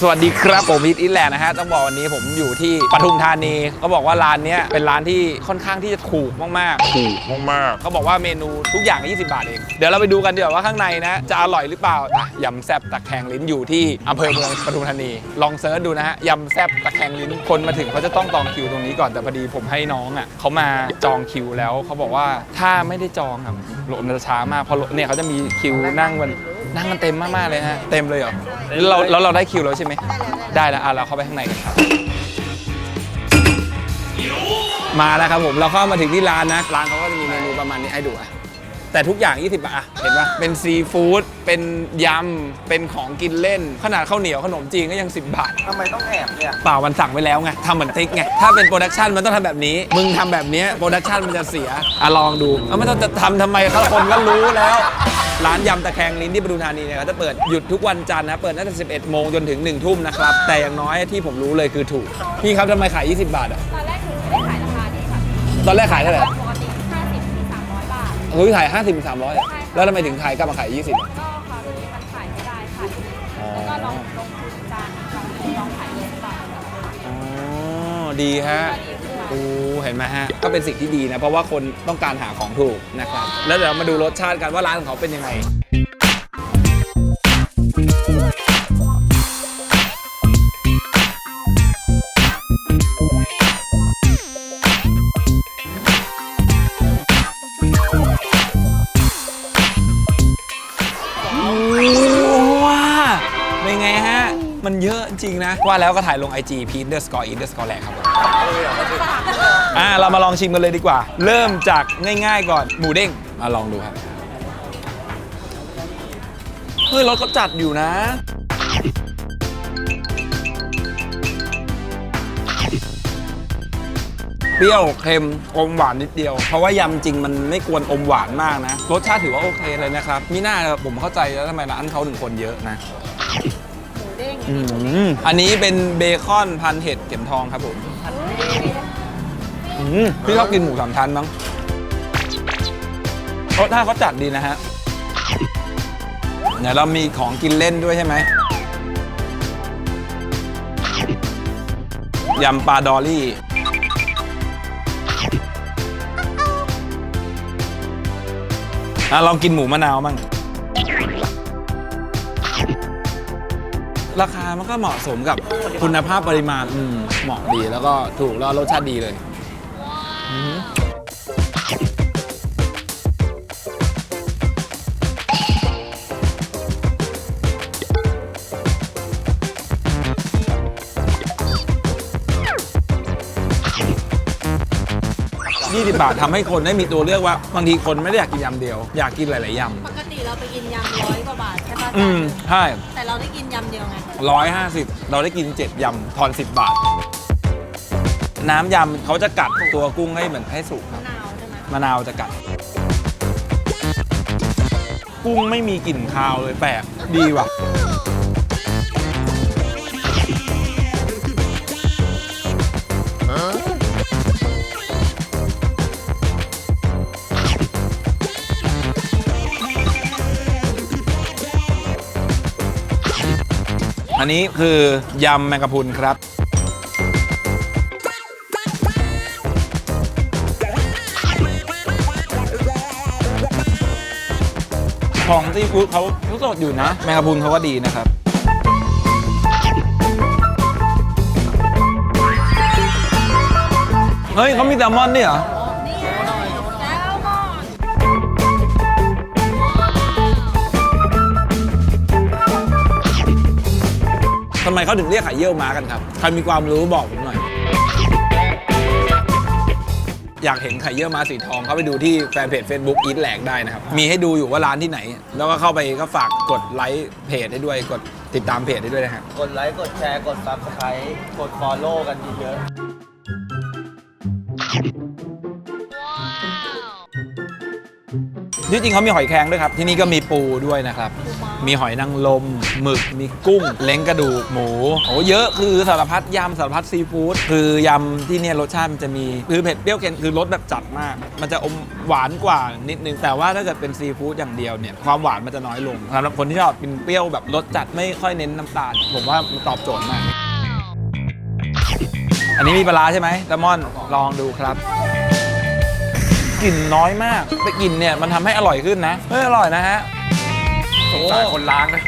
สวัสดีครับผมอิทอิทแลนด์นะฮะต้องบอกวันนี้ผมอยู่ที่ปทุมธานีเขาบอกว่าร้านเนี้ยเป็นร้านที่ค่อนข้างที่จะถูกมากๆถูกมากๆเขาบอกว่าเมนูทุกอย่าง 20 บาทเองเดี๋ยวเราไปดูกันดีกว่าว่าข้างในนะจะอร่อยหรือเปล่าอะยำแซบตะแคงลิ้นอยู่ที่อำเภอเมืองปทุมธานี ลองเซิร์ชดูนะฮะยำแซบตะแคงลิ้นคนมาถึงเขาจะต้องจองคิวตรงนี้ก่อนแต่พอดีผมให้น้องอะเขามาจองคิวแล้วเขาบอกว่าถ้าไม่ได้จองครับรถมันจะช้ามากเพราะรถเนี่ยเขาจะมีคิวนั่งกัน นั่งกันเต็มมากๆเลยฮะ เต็มเลยเหรอแล้วเราแล้วเราได้คิวแล้วใช่ไหม ได้แล้วอะเราเข้าไปข้างในกันครับ มาแล้วครับผมเราเข้ามาถึงที่ร้านนะ ร้านเขาก็จะมีเมนูประมาณนี้ให้ดูอะ แต่ทุกอย่าง 20 บาทอะ เห็นปะเป็นซีฟู้ด เป็นยำ เป็นของกินเล่น ขนาดข้าวเหนียวขนมจีนก็ยัง 10 บาท ทำไมต้องแอบเนี่ย เปล่ามันสั่งไว้แล้วไงทำเหมือนติ๊กไง ถ้าเป็นโปรดักชันมันต้องทำแบบนี้ มึงทำแบบนี้โปรดักชันมันจะเสีย อะลองดูเอาไม่ต้องจะทำทำไมเขาคนก็รู้แล้ว ร้านยำตะแคงลิ้นที่ปทุมธานีเนี่ยเขาจะเปิดหยุดทุกวันจันทร์นะเปิดตั้งแต่11โมงจนถึง1ทุ่มนะครับแต่อย่างน้อยที่ผมรู้เลยคือถูกพี่ครับทำไมขาย 20 บาทอะตอนแรกหนูไม่ได้ขายราคานี้ค่ะตอนแรกขายเท่าไหร่ปกติ50ถึง300 บาทเฮ้ยขาย 50ถึง300อะแล้วทำไมถึงขายกลับมาขาย 20อะก็คราวนี้มันขายไม่ได้ค่ะแล้วก็ลองลงทุนจานลองลองขายเยอะบาทอ๋อดีฮะ โอ้เห็นไหมฮะ ก็เป็นสิ่งที่ดีนะ เพราะว่าคนต้องการหาของถูกนะครับ แล้วเดี๋ยวมาดูรสชาติกันว่าร้านของเขาเป็นยังไง เยอะจริงนะ ว่าแล้วก็ถ่ายลง IG พีทเดอร์สกอร์อินเดอร์สกอร์แหลกครับผมอ่าเรามาลองชิมกันเลยดีกว่า เริ่มจากง่ายๆก่อนหมูเด้งมาลองดูครับเฮ้ยรสเขาจัดอยู่นะเปรี้ยวเค็มอมหวานนิดเดียว เพราะว่ายำจริงมันไม่ควรอมหวานมากนะ รสชาติถือว่าโอเคเลยนะครับ มีหน้าผมเข้าใจแล้วทำไมร้านเขาถึงคนเยอะนะหมูเด้ง อืมอันนี้เป็นเบคอนพันเห็ดเข็มทองครับผมอืมพี่ชอบกินหมูสามชั้นมั้งรสชาติเขาจัดดีนะฮะเดี๋ยวเรามีของกินเล่นด้วยใช่ไหมยำปลาดอลลี่ อะลองกินหมูมะนาวบ้าง ราคามันก็เหมาะสมกับคุณภาพปริมาณอืมเหมาะดีแล้วก็ถูกแล้วรสชาติดีเลยอืมยี่สิบาททำให้คนได้มีตัวเลือกว่าบางทีคนไม่ได้อยากกินยำเดียว อยากกินหลาย ๆยำ ปกติเราไปกินยำร้อย อืมใช่แต่เราได้กินยำเดียวไง ร้อยห้าสิบเราได้กินเจ็ดยำทอนสิบบาท น้ำยำเขาจะกัดตัวกุ้งให้เหมือนให้สุกครับ มะนาวใช่ไหมมะนาวจะกัด กุ้งไม่มีกลิ่นคาวเลยแปลกดีว่ะ อันนี้คือยำแมงกะพรุนครับ ของซีฟู้ดเขาเขาสดอยู่นะ แมงกะพรุนเขาก็ดีนะครับ เฮ้ยเขามีแซลมอนด้วยเหรอ ทำไมเขาถึงเรียกไข่เยี่ยวม้ากันครับ ใครมีความรู้บอกผมหน่อย อยากเห็นไข่เยี่ยวม้าสีทอง เข้าไปดูที่แฟนเพจ Facebook อีทแหลกได้นะครับ มีให้ดูอยู่ว่าร้านที่ไหน แล้วก็เข้าไปก็ฝากกดไลค์เพจให้ด้วย กดติดตามเพจให้ด้วยนะฮะกดไลค์ กดแชร์ กด subscribe กด follow กันเยอะ ที่จริงเขามีหอยแครงด้วยครับ ที่นี่ก็มีปูด้วยนะครับ มีหอยนางรมหมึก มีกุ้ง เล้งกระดูกหมูโอ้เยอะคือสารพัดยำสารพัดซีฟู้ดคือยำที่เนี่ยรสชาติมันจะมีคือเผ็ดเปรี้ยวเค็มคือรสแบบจัดมาก มันจะอมหวานกว่านิดนึงแต่ว่าถ้าเกิดเป็นซีฟู้ดอย่างเดียวเนี่ยความหวานมันจะน้อยลงสำหรับคนที่ชอบกินเปรี้ยวแบบรสจัดไม่ค่อยเน้นน้ำตาล ผมว่ามันตอบโจทย์มาก อันนี้มีปลาร้าใช่ไหมแซลมอนลองดูครับ กลิ่นน้อยมาก แต่กลิ่นเนี่ยมันทำให้อร่อยขึ้นนะเฮ้ยอร่อยนะฮะสงสารคนล้างนะ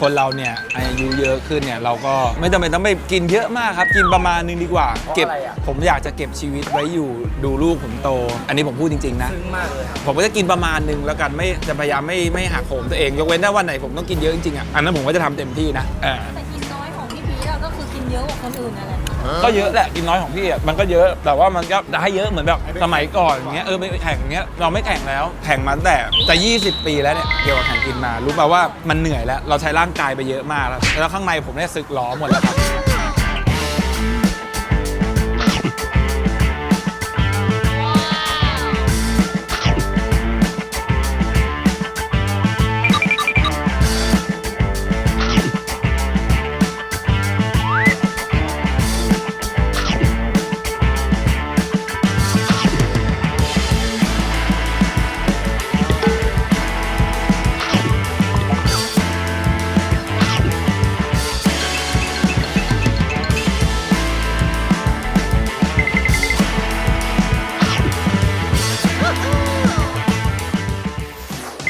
คนเราเนี่ยอายุเยอะขึ้นเนี่ยเราก็ไม่จำเป็นต้องไปกินเยอะมากครับ กินประมาณนึงดีกว่า เก็บอะไรอะผมอยากจะเก็บชีวิตไว้อยู่ดูลูกผมโต อันนี้ผมพูดจริง ๆ นะ ซึ้งมากเลยครับผมก็จะกินประมาณนึงแล้วกันไม่จะพยายามไม่ไม่หักโหมตัวเอง ยกเว้นถ้าวันไหนผมต้องกินเยอะจริงๆอะอันนั้นผมก็จะทำเต็มที่นะเออแต่กินน้อยของพี่พีชอะก็คือกินเยอะกว่าคนอื่นนั่นแหละ ก็เยอะแหละกินน้อยของพี่อะมันก็เยอะแต่ว่ามันก็ได้เยอะเหมือนแบบสมัยก่อนอย่างเงี้ยเออไปแข่งอย่างเงี้ยเราไม่แข่งแล้วแข่งมาตั้งแต่จะ20 ปีแล้วเนี่ยเกี่ยวกับแข่งกินมารู้ป่าว่ามันเหนื่อยแล้วเราใช้ร่างกายไปเยอะมากแล้วแล้วข้างในผมเนี่ยสึกหล้อหมดแล้วครับ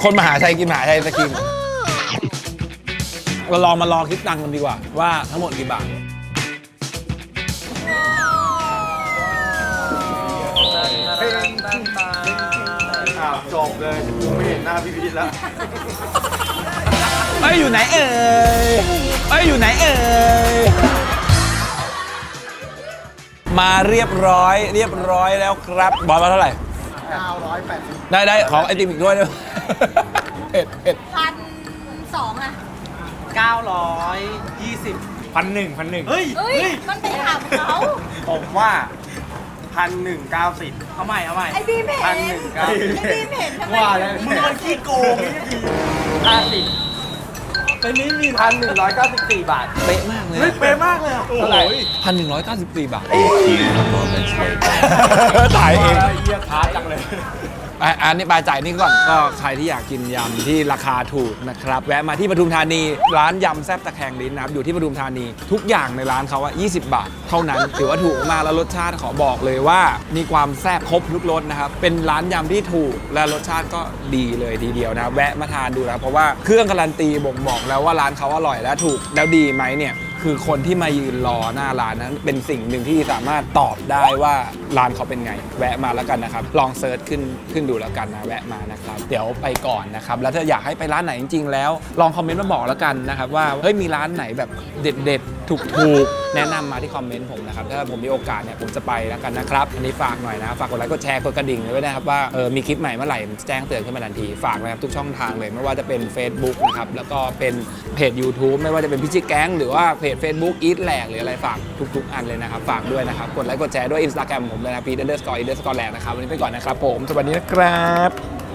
คนมหาชัยกินมหาชัยสกินเราลองมาลองคิดตังค์กันดีกว่า ว่าทั้งหมดกี่บาทอ้าวจบเลยกูไม่เห็นหน้าพี่พีชแล้ว เอ้ยอยู่ไหนเอ่ยเอ้ยอยู่ไหนเอ่ยมาเรียบร้อย เรียบร้อยแล้วครับบอลมาเท่าไหร่ 980ได้ได้ขอไอติมอีกด้วยด้วยเผ็ดเผ็ดพันสองอะ920 พันหนึ่งพันหนึ่งเฮ้ยเอ้ย มันไปถามเขาผมว่าพันหนึ่งเก้าสิบเอาใหม่ เอาใหม่ ไอ้บีมเห็นพันหนึ่งเก้าไอ้บีมเห็นทำไมว่าแล้วมึงมันขี้โกงนี่ดีห้าสิบเป็นนี้มีพันหนึ่งร้อยเก้าสิบสี่บาท เป๊ะมากเลยเฮ้ยเป๊ะมากเลยอะเท่าไหร่พันหนึ่งร้อยเก้าสิบสี่บาท ถ่ายเอง เยียท้าจังเลย อะอันนี้ปลายจ่ายนี่ก่อนก็ใครที่อยากกินยำที่ราคาถูกนะครับ แวะมาที่ปทุมธานี ร้านยำแซ่บตะแคงลิ้นนะครับอยู่ที่ปทุมธานี ทุกอย่างในร้านเขาอะ20 บาท เท่านั้น ถือว่าถูกมากแล้วรสชาติขอบอกเลยว่า มีความแซ่บครบทุกรสนะครับ เป็นร้านยำที่ถูกและรสชาติก็ดีเลยทีเดียวนะครับแวะมาทานดูนะครับเพราะว่าเครื่องการันตีบ่งบอกแล้วว่าร้านเขาอร่อยและถูกแล้วดีไหมเนี่ย คือคนที่มายืนรอหน้าร้านนั้น เป็นสิ่งหนึ่งที่สามารถตอบได้ว่าร้านเขาเป็นไง แวะมาแล้วกันนะครับ ลองเซิร์ชขึ้นขึ้นดูแล้วกันนะแวะมานะครับ เดี๋ยวไปก่อนนะครับ แล้วถ้าอยากให้ไปร้านไหนจริงๆแล้ว ลองคอมเมนต์มาบอกแล้วกันนะครับว่าเฮ้ยมีร้านไหนแบบเด็ดๆ ถูกๆแนะนำมาที่คอมเมนต์ผมนะครับ ถ้าผมมีโอกาสเนี่ยผมจะไปแล้วกันนะครับ อันนี้ฝากหน่อยนะฝากกดไลค์กดแชร์กดกระดิ่งไว้ด้วยนะครับว่าเออมีคลิปใหม่เมื่อไหร่ผมจะแจ้งเตือนขึ้นมาทันทีฝากนะครับทุกช่องทางเลยไม่ว่าจะเป็น Facebook นะครับแล้วก็เป็นเพจ YouTube ไม่ว่าจะเป็นพิชิแก๊งหรือว่าเพจ Facebook Eat แหลกหรืออะไรฝากทุก ๆ อันเลยนะครับฝากด้วยนะครับกดไลค์กดแชร์ด้วย Instagram ผมเลยนะพีเดอร์สกอร์อีเดอร์สกอร์แหลกนะครับวันนี้ไปก่อนนะครับผมสวัสดีนะครับ